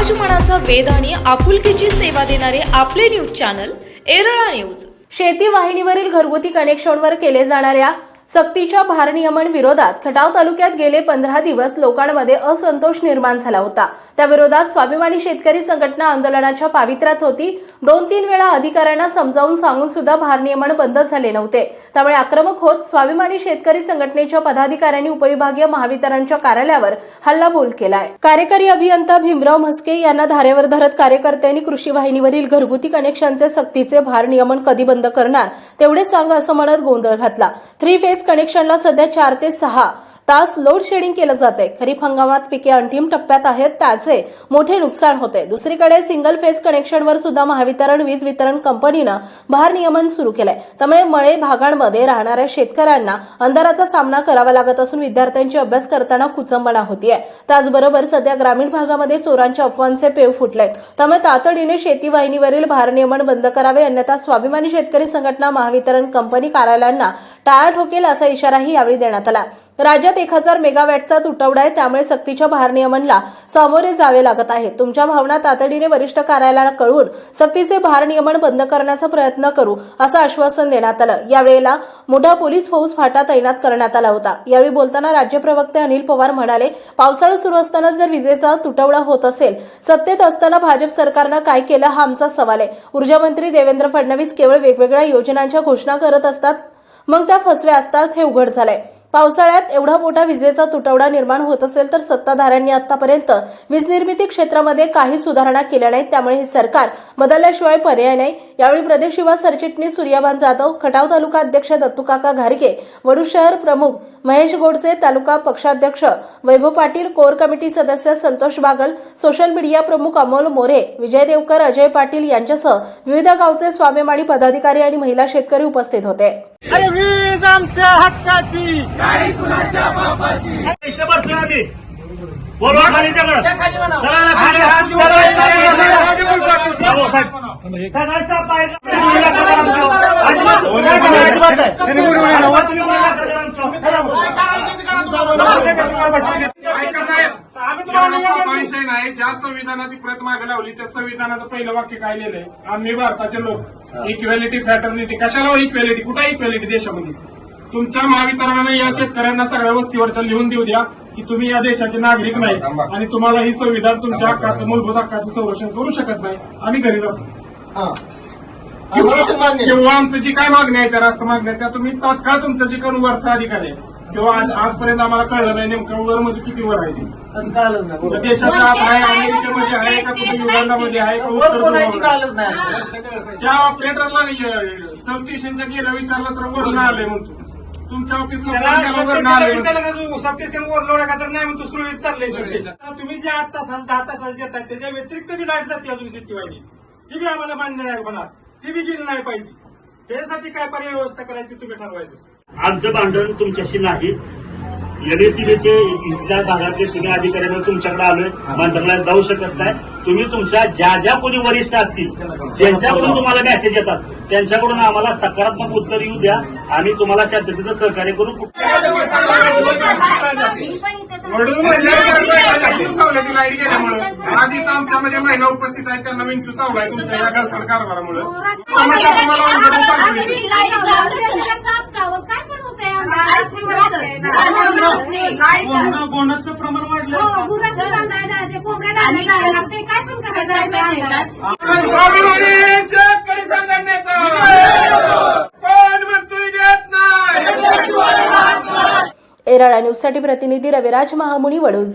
समाजमनाचा वेध आणि आपुलकीची सेवा देणारे आपले न्यूज चॅनल एरळा न्यूज. शेती वाहिनीवरील घरगुती कनेक्शनवर केले जाणाऱ्या सक्तीच्या भारनियमन विरोधात खटाव तालुक्यात गेले पंधरा दिवस लोकांमध्ये असंतोष निर्माण झाला होता. त्या विरोधात स्वाभिमानी शेतकरी संघटना आंदोलनाच्या पावित्र्यात होती. दोन तीन वेळा अधिकाऱ्यांना समजावून सांगून सुद्धा भारनियमन बंद झाले नव्हते. त्यामुळे आक्रमक होत स्वाभिमानी शेतकरी संघटनेच्या पदाधिकाऱ्यांनी उपविभागीय महावितरणच्या कार्यालयावर हल्लाबोल केलाय. कार्यकारी अभियंता भीमराव म्हस्के यांना धारेवर धरत कार्यकर्त्यांनी कृषी वाहिनीवरील घरगुती कनेक्शनचे सक्तीचे भारनियमन कधी बंद करणार तेवढे सांगा असं म्हणत गोंधळ घातला. थ्री फेज कनेक्शनला सध्या चार ते सहा तास लोड शेडिंग केलं जाते खरीप हंगामात पिके अंतिम टप्प्यात आहेत त्याचे मोठे नुकसान होते. दुसरीकडे सिंगल फेज कनेक्शनवर सुद्धा महावितरण वीज वितरण कंपनीनं भारनियमन सुरू केलंय. त्यामुळे मळे भागांमध्ये राहणाऱ्या शेतकऱ्यांना अंधाराचा सामना करावा लागत असून विद्यार्थ्यांची अभ्यास करताना कुचंबणा होतीये. त्याचबरोबर सध्या ग्रामीण भागामध्ये चोरांच्या अफवांचे पेव फुटले त्यामुळे तातडीने शेती वाहिनीवरील भारनियमन बंद करावे अन्यथा स्वाभिमानी शेतकरी संघटना महावितरण कंपनी कार्यालयांना टाळा ठोकेल असा इशाराही यावेळी देण्यात आला. राज्यात एक हजार मेगावॅटचा तुटवडा आहे त्यामुळे सक्तीच्या भारनियमनला सामोरे जावे लागत आहे. तुमच्या भावना तातडीने वरिष्ठ कार्यालयाला कळवून सक्तीचे भारनियमन बंद करण्याचा प्रयत्न करू असं आश्वासन देण्यात आलं. यावेळेला मोठा पोलीस फौज फाटा तैनात करण्यात आला होता. यावेळी बोलताना राज्य प्रवक्ते अनिल पवार म्हणाले पावसाळा सुरू असताना जर विजेचा तुटवडा होत असेल सत्तेत असताना भाजप सरकारनं काय केलं हा आमचा सवाल आहे. ऊर्जामंत्री देवेंद्र फडणवीस केवळ वेगवेगळ्या योजनांच्या घोषणा करत असतात मग त्या फसव्या असतात हे उघड झालंय. पावसाळ्यात एवढा मोठा विजेचा तुटवडा निर्माण होत असेल तर सत्ताधाऱ्यांनी आतापर्यंत वीज निर्मिती क्षेत्रामध्ये काही सुधारणा केल्या नाहीत. त्यामुळे हे सरकार बदलल्याशिवाय पर्याय नाही. यावेळी प्रदेश युवा सरचिटणीस सूर्यभान जाधव खटाव तालुका अध्यक्ष दत्तूकाका घारगे वडू शहर प्रमुख महेश गोडसे तालुका पक्षाध्यक्ष वैभव पाटील कोर कमिटी सदस्य संतोष बागल सोशल मीडिया प्रमुख अमोल मोरे विजय देवकर अजय पाटील यांच्यासह विविध गावचे स्वाभिमानी पदाधिकारी आणि महिला शेतकरी उपस्थित होते. अरे वीज आमच्या हक्काची! संशय नाही ज्या संविधानाची प्रत मागे लावली त्या संविधानाचं पहिलं वाक्य काय लिहिलंय आम्ही भारताचे लोक इक्वेलिटी फॅटर्निटी कशाला इक्वेलिटी कुठे इक्वेलिटी देशामध्ये तुमच्या महावितरणाने या शेतकऱ्यांना सगळ्या वस्तीवरचं लिहून देऊ द्या की तुम्ही या देशाचे नागरिक नाही आणि तुम्हाला ही संविधान तुमच्या हक्काचं मूलभूत हक्काचं संरक्षण करू शकत नाही आम्ही घरी जातो किंवा किंवा आमचं जी काय मागणी आहे त्या राष्ट्र मागण्या त्या तुम्ही तात्काळ तुमचं जे कोण वरचा अधिकार आहे किंवा आज आजपर्यंत आम्हाला कळलं नाही नेमकं वर म्हणजे किती वर आहे ते. त्या देशाच्या आत आहे अमेरिकेमध्ये आहे का कुठे युगांडामध्ये आहे का उत्तर ध्रुवामध्ये? त्या ऑपरेटरला सब स्टेशनच्या गेलं विचारलं तर वरून आलंय म्हणतो तुमच्या ऑफिसला फोन केला वरून आलंय म्हणतो. सबस्टेशन ओव्हरलोड आहे का तर नाही म्हणतो सुरळीत चाललंय सबस्टेशन तुम्ही जे आठ तास दहा तास देतात त्याच्या व्यतिरिक्त बी लाइट जाते अजून शेती वाहिनीची ती बी आम्हाला मान्य नाही होणार. ती बी गेली नाही पाहिजे. त्यासाठी काय पर्याय व्यवस्था करायची तुम्ही ठरवायचं? आमचं भांडण तुमच्याशी नाही. एनएसीबीचे इथल्या भागातले तुम्ही अधिकाऱ्यांना तुमच्याकडे आलोय. मंत्रालयात जाऊ शकत नाही. तुम्ही तुमच्या ज्या ज्या कोणी वरिष्ठ असतील ज्यांच्याकडून तुम्हाला मेसेज येतात त्यांच्याकडून आम्हाला सकारात्मक उत्तर येऊ द्या. आम्ही तुम्हाला शांततेचं सहकार्य करू. वडून म्हणजे चावलं ती लाइट गेल्यामुळे आज इथं आमच्यामध्ये महिला उपस्थित आहेत त्यांना विंचू चावलाय तुमच्या या गलथान कारभारामुळे. समस्या तुम्हाला. बोनस- बोनसचं प्रमाण वाढलं. स्वाभिमानी शेतकरी संघटनेचं. कोण म्हणतोय देत नाही? एराळा न्यूजसाठी प्रतिनिधी रविराज महामुनी वडूज.